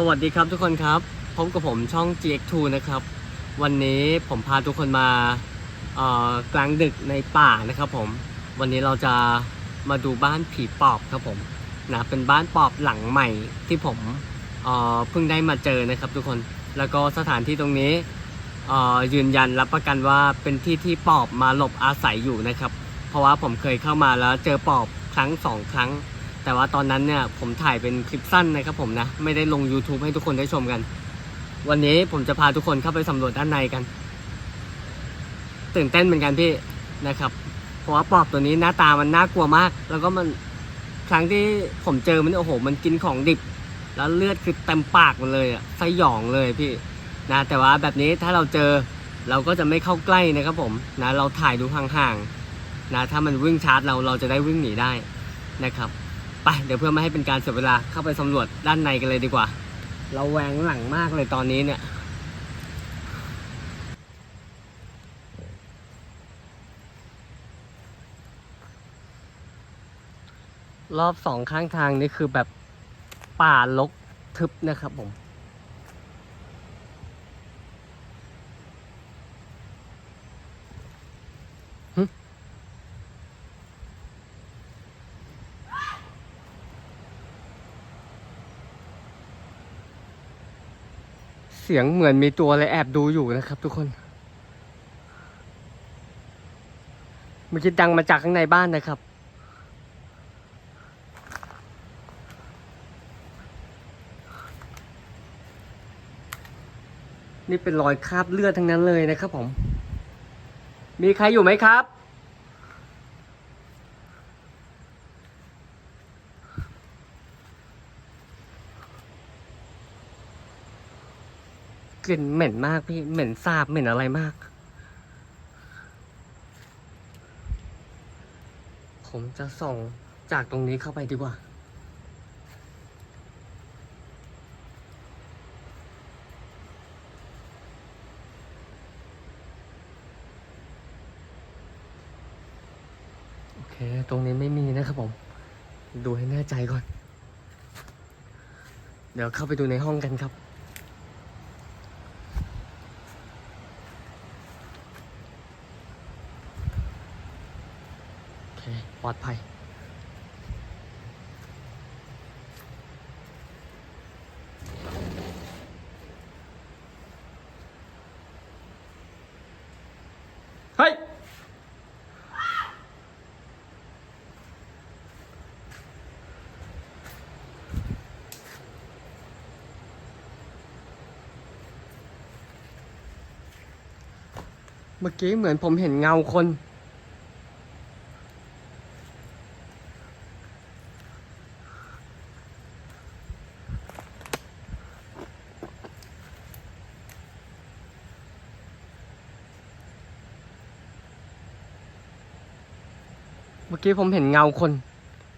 สวัสดีครับทุกคนครับพบกับผมช่อง GX2 นะครับ วันนี้ผมพาทุกคนมาเออกลางดึกในป่านะครับผม วันนี้เราจะมาดูบ้านผีปอบครับผมนะเป็นบ้านปอบหลังใหม่ที่ผมเออเพิ่งได้มาเจอนะครับ ทุกคนแล้วก็สถานที่ตรงนี้เออยืนยันรับประกันว่าเป็นที่ที่ปอบมาหลบอาศัยอยู่นะครับ เพราะว่าผมเคยเข้ามาแล้วเจอปอบครั้งสองครั้ง แต่ว่าตอนนั้นเนี่ยผมถ่ายเป็นคลิปสั้นนะครับผมนะ ไม่ได้ลง YouTube ให้ทุกคนได้ชมกัน วันนี้ผมจะพาทุกคนเข้าไปสำรวจด้านในกัน ตื่นเต้นเหมือนกันพี่นะครับ เพราะว่าปอบตัวนี้หน้าตามันน่ากลัวมาก แล้วก็มันครั้งที่ผมเจอมันโอ้โห มันกินของดิบ แล้วเลือดคือเต็มปากมันเลยอะสยองเลยพี่นะแต่ว่าแบบนี้ถ้าเราเจอเราก็จะไม่เข้าใกล้นะครับผมนะเราถ่ายดูห่างๆนะถ้ามันวิ่งชาร์จเราเราจะได้วิ่งหนีได้นะครับ ไปเดี๋ยวเพื่อไม่ให้เป็นการเสียเวลาเข้าไปสำรวจด้านในกันเลยดีกว่า เราแวงหลังมากเลยตอนนี้เนี่ย รอบสองข้างทางนี่คือแบบป่าลกทึบนะครับผม สียงเหมือนมีตัวอะไรแอบดูอยู่นะครับทุกคนมื่อกี้ดังมาจากข้างในบ้านนะครับ นี่เป็นรอยคราบเลือดทั้งนั้นเลยนะครับผม มีใครอยู่ไหมครับ กลิ่นเหม็นมากพี่เหม็นสาบเหม็นอะไรมาก ผมจะส่องจากตรงนี้เข้าไปดีกว่า โอเค ตรงนี้ไม่มีนะครับผม ดูให้แน่ใจก่อน เดี๋ยวเข้าไปดูในห้องกันครับ โอเค ปลอดภัย เฮ้ย เมื่อกี้เหมือนผมเห็นเงาคน เมื่อกี้ผมเห็นเงาคน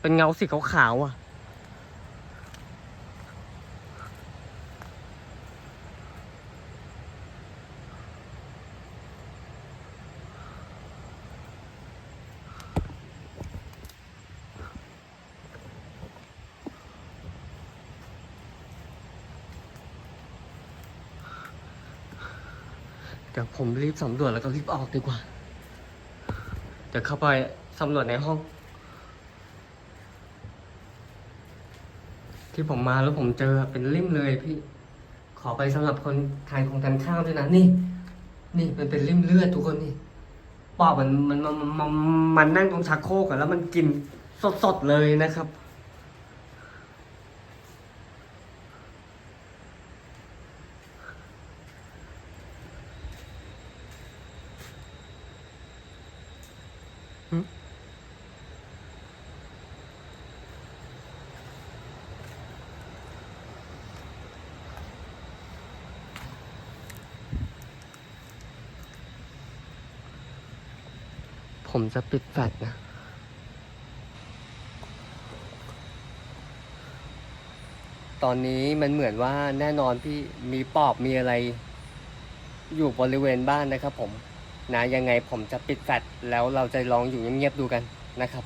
เป็นเงาสีขาวๆอะ เดี๋ยวผมรีบสำรวจแล้วก็รีบออกดีกว่า เดี๋ยวเข้าไป สำรวจในห้อง ที่ผมมาแล้วผมเจอเป็นริมเลยพี่ ขอไปสำหรับคนทานของทานข้าวด้วยนะนี่ นี่มันเป็นริมเลือดทุกคนนี่ปอบมันมันมันมันมันนั่งตรงชักโครกอะแล้วมันกินสดๆเลยนะครับ ผมจะปิดแฟลชนะ ตอนนี้มันเหมือนว่าแน่นอนพี่มีปอบมีอะไร อยู่บริเวณบ้านนะครับผม นะยังไงผมจะปิดแฟลชแล้วเราจะลองอยู่เงียบๆดูกันนะครับ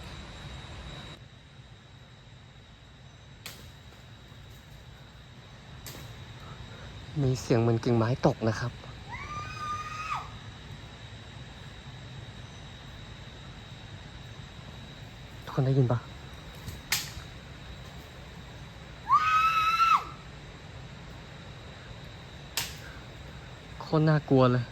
มีเสียงเหมือนกิ่งไม้ตกนะครับ กคนได้ยินปะคนน่ากลัวเลย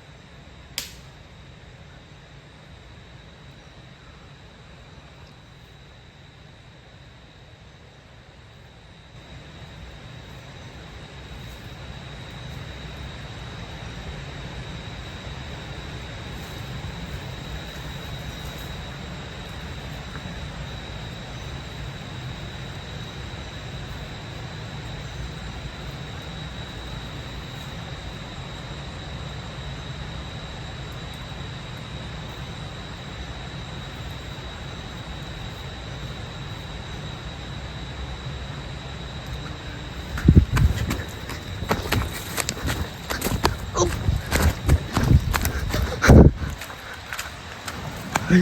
เ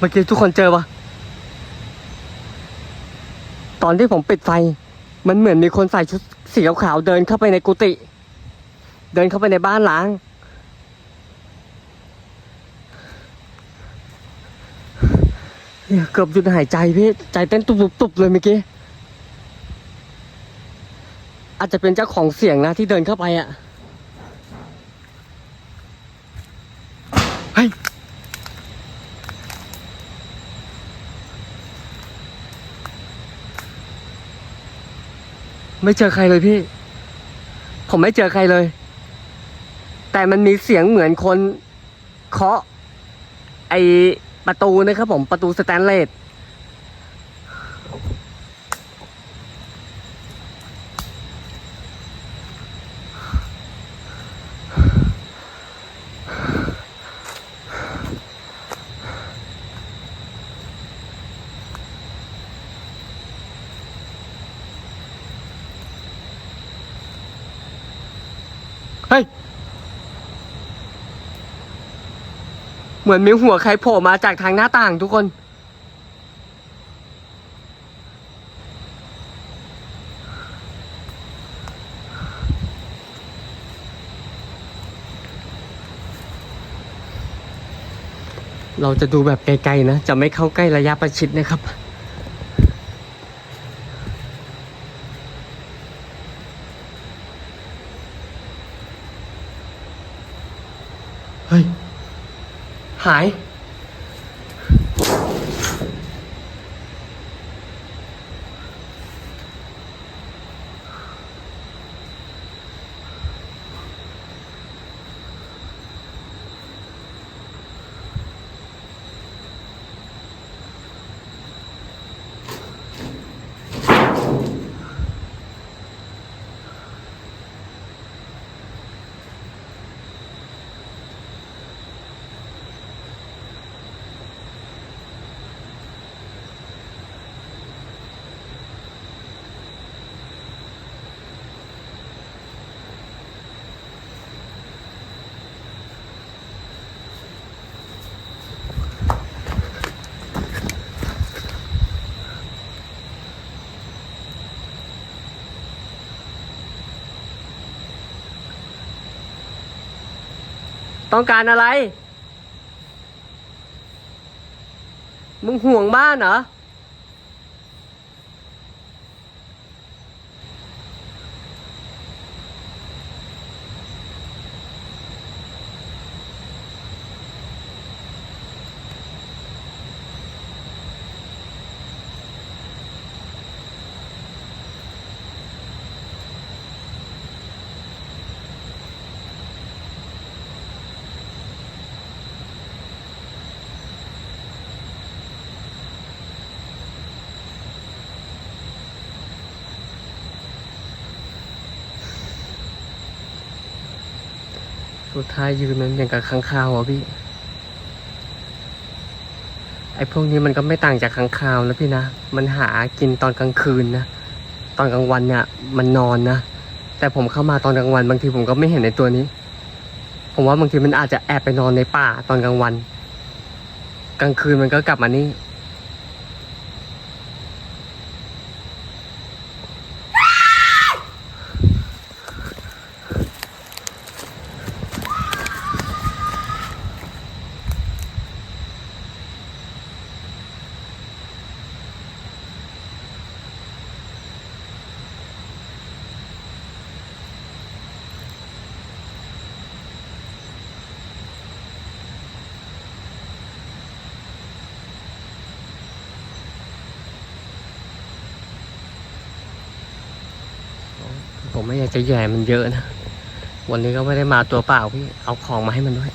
มื่อกี้ทุกคนเจอปะตอนที่ผมปิดไฟ มันเหมือนมีคนใส่ชุดสีขาวๆเดินเข้าไปในกุฏิ เดินเข้าไปในบ้านล้าง เกือบหยุดหายใจพี่ ใจเต้นตุบๆๆเลยเมื่อกี้ อาจจะเป็นเจ้าของเสียงนะที่เดินเข้าไปอะ่ะ ไม่เจอใครเลยพี่ ผมไม่เจอใครเลย แต่มันมีเสียงเหมือนคนเคาะไอประตูนะครับผมประตูสแตนเลส ฮ้ย เหมือนมีหัวใครโผล่มาจากทางหน้าต่างทุกคน เราจะดูแบบไกลๆนะ จะไม่เข้าใกล้ระยะประชิดนะครับ หาย ต้องการอะไร มึงห่วงบ้านเหรอ สุดท้ายยืนมันอย่างกับค้างคาวอะพี่ ไอ้พวกนี้มันก็ไม่ต่างจากค้างคาวนะพี่นะ มันหากินตอนกลางคืนนะ ตอนกลางวันเนี่ยมันนอนนะ แต่ผมเข้ามาตอนกลางวัน บางทีผมก็ไม่เห็นในตัวนี้ ผมว่าบางทีมันอาจจะแอบไปนอนในป่าตอนกลางวัน กลางคืนมันก็กลับมานี่ ผมไม่อยากจะแย่มันเยอะนะ วันนี้ก็ไม่ได้มาตัวเปล่าพี่ เอาของมาให้มันด้วย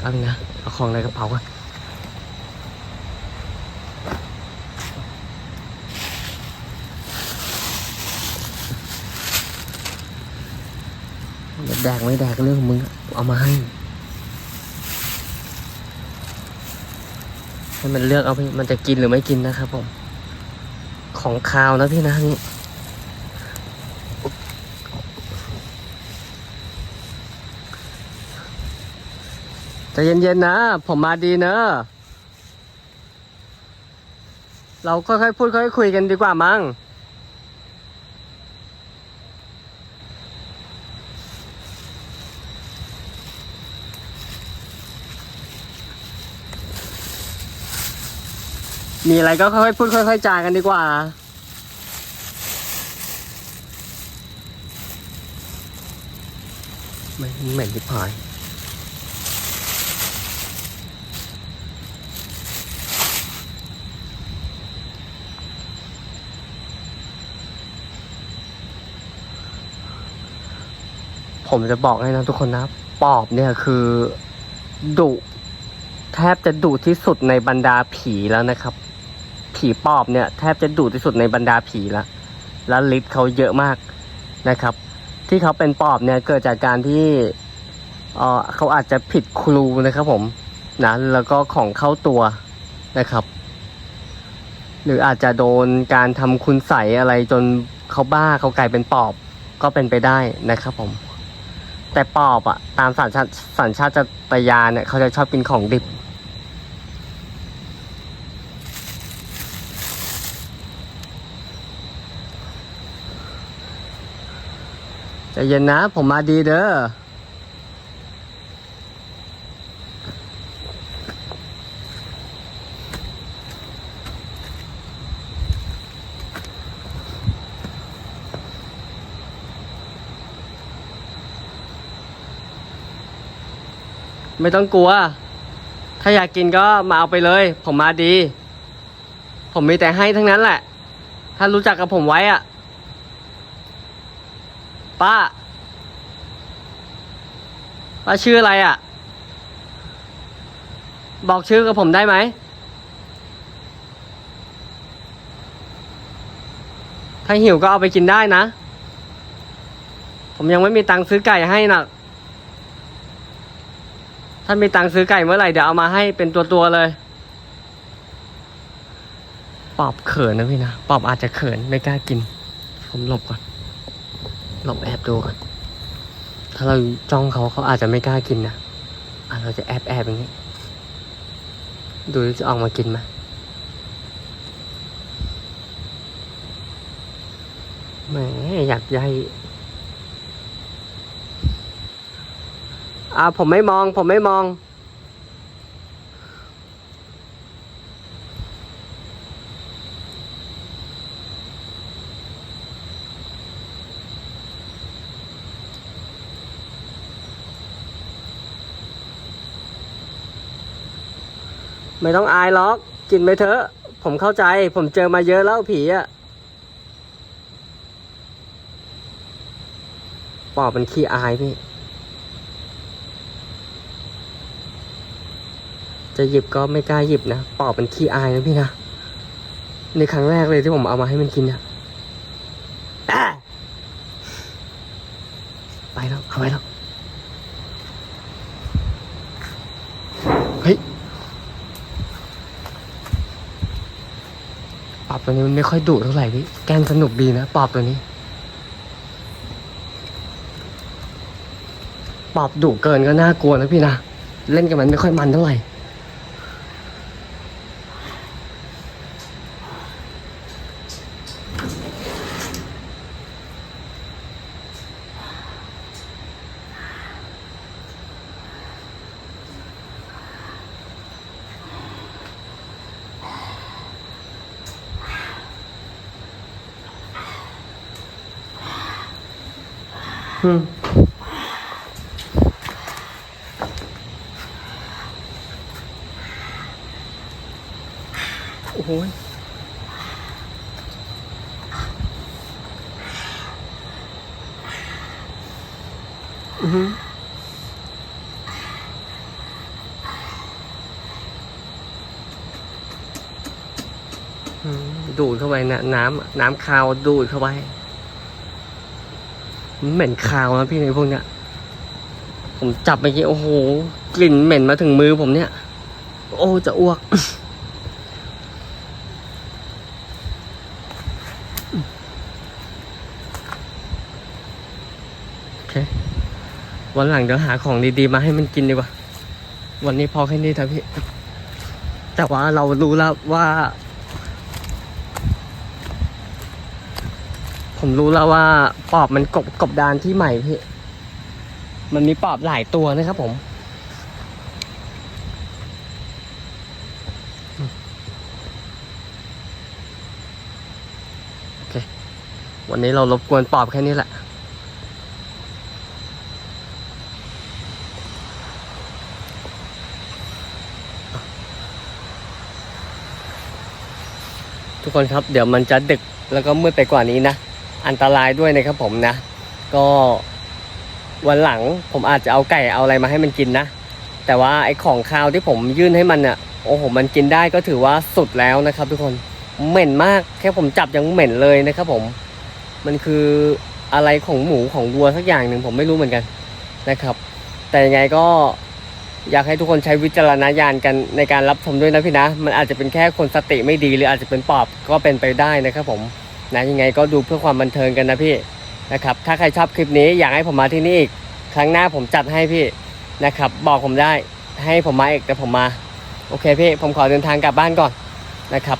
เอานะ เอาของในกระเป๋าก่อนแดกไม่แดกเรื่องของมึงเอามาให้ ให้มันเลือกเอาพี่มันจะกินหรือไม่กินนะครับผม ของคาวนะพี่นะนี่ ใจเย็นๆนะ ผมมาดีเนอะเราค่อยๆพูดค่อยๆคุยกันดีกว่ามั้งมีอะไรก็ค่อยๆพูดค่อยๆจากันดีกว่า ไม่เหม็นที่พาย ผมจะบอกให้นะทุกคนนะ ปอบเนี่ยคือดุแทบจะดุที่สุดในบรรดาผีแล้วนะครับ ผีปอบเนี่ย แทบจะดุที่สุดในบรรดาผีแล้วแล้วฤทธิ์เขาเยอะมากนะครับ ที่เขาเป็นปอบเนี่ยเกิดจากการที่เออเขาอาจจะผิดครูนะครับผมนะแล้วก็ของเข้าตัวนะครับ หรืออาจจะโดนการทำคุณใสอะไรจนเขาบ้าเขากลายเป็นปอบก็เป็นไปได้นะครับผม แต่ปอบอะตามสัญชาตสัญชาตญาณเนี่ยเขาจะชอบกินของดิบ ใจเย็นนะ ผมมาดีเด้อ ไม่ต้องกลัว ถ้าอยากกินก็มาเอาไปเลย ผมมาดี ผมมีแต่ให้ทั้งนั้นแหละ ถ้ารู้จักกับผมไว้อะป้า ป้าชื่ออะไรอะบอกชื่อกับผมได้ไหม ถ้าหิวก็เอาไปกินได้นะ ผมยังไม่มีตังค์ซื้อไก่ให้นะ ถ้ามีตังค์ซื้อไก่เมื่อไหร่เดี๋ยวเอามาให้เป็นตัวตัวๆเลย ปอบเขินนะพี่นะ ปอบอาจจะเขินไม่กล้ากิน ผมหลบก่อน หลบแอบดูก่อน ถ้าเราจ้องเขาเขาอาจจะไม่กล้ากินนะอะเราจะแอบแอบอย่างนี้ ดูจะออกมากินไหมแหมอยากใหญ่ อ่าผมไม่มอง ผมไม่มอง ไม่ต้องอายหรอก กินไปเถอะ ผมเข้าใจ ผมเจอมาเยอะแล้วผีอะปอบมันขี้อายพี่ จะหยิบก็ไม่กล้าหยิบนะปอบมันขี้อายนะพี่นะในครั้งแรกเลยที่ผมเอามาให้มันกินอะอะไปแล้วเอาไปแล้วเฮ้ยปอบตัวนี้มันไม่ค่อยดุเท่าไหร่พี่แกล้งสนุกดีนะปอบตัวนี้ปอบดุเกินก็น่ากลัวนะพี่นะ เล่นกับมันไม่ค่อยมันเท่าไหร่ อืมโอ้โหอือหืออืมดูดเข้าไปนะน้ำน้ำคาวดูดเข้าไป เหม็นคาวนะพี่ในพวกเนี้ย ผมจับไปกี้โอ้โห กลิ่นเหม็นมาถึงมือผมเนี่ย โอ้จะอ้วก โอเค วันหลังเดี๋ยวหาของดีๆมาให้มันกินดีกว่า วันนี้พอแค่นี้เถอะพี่ แต่ว่าเรารู้แล้วว่า ผมรู้แล้วว่าปอบมันกบกบดานที่ใหม่พี่ มันมีปอบหลายตัวนะครับผม โอเค วันนี้เรารบกวนปอบแค่นี้แหละทุกคนครับเดี๋ยวมันจะดึกแล้วก็มืดไปกว่านี้นะ อันตรายด้วยนะครับผมนะ ก็วันหลังผมอาจจะเอาไก่เอาอะไรมาให้มันกินนะ แต่ว่าไอ้ของคาวที่ผมยื่นให้มันเนี่ยโอ้โหมันกินได้ก็ถือว่าสุดแล้วนะครับ ทุกคนเหม็นมากแค่ผมจับยังเหม็นเลยนะครับผม มันคืออะไรของหมูของวัวสักอย่างหนึ่งผมไม่รู้เหมือนกันนะครับ แต่ยังไงก็อยากให้ทุกคนใช้วิจารณญาณกันในการรับชมด้วยนะพี่นะ มันอาจจะเป็นแค่คนสติไม่ดีหรืออาจจะเป็นปอบก็เป็นไปได้นะครับผม นะยังไงก็ดูเพื่อความบันเทิงกันนะพี่นะครับถ้าใครชอบคลิปนี้อยากให้ผมมาที่นี่อีกครั้งหน้าผมจัดให้พี่นะครับบอกผมได้ให้ผมมาอีกแต่ผมมาโอเคพี่ผมขอเดินทางกลับบ้านก่อนนะครับ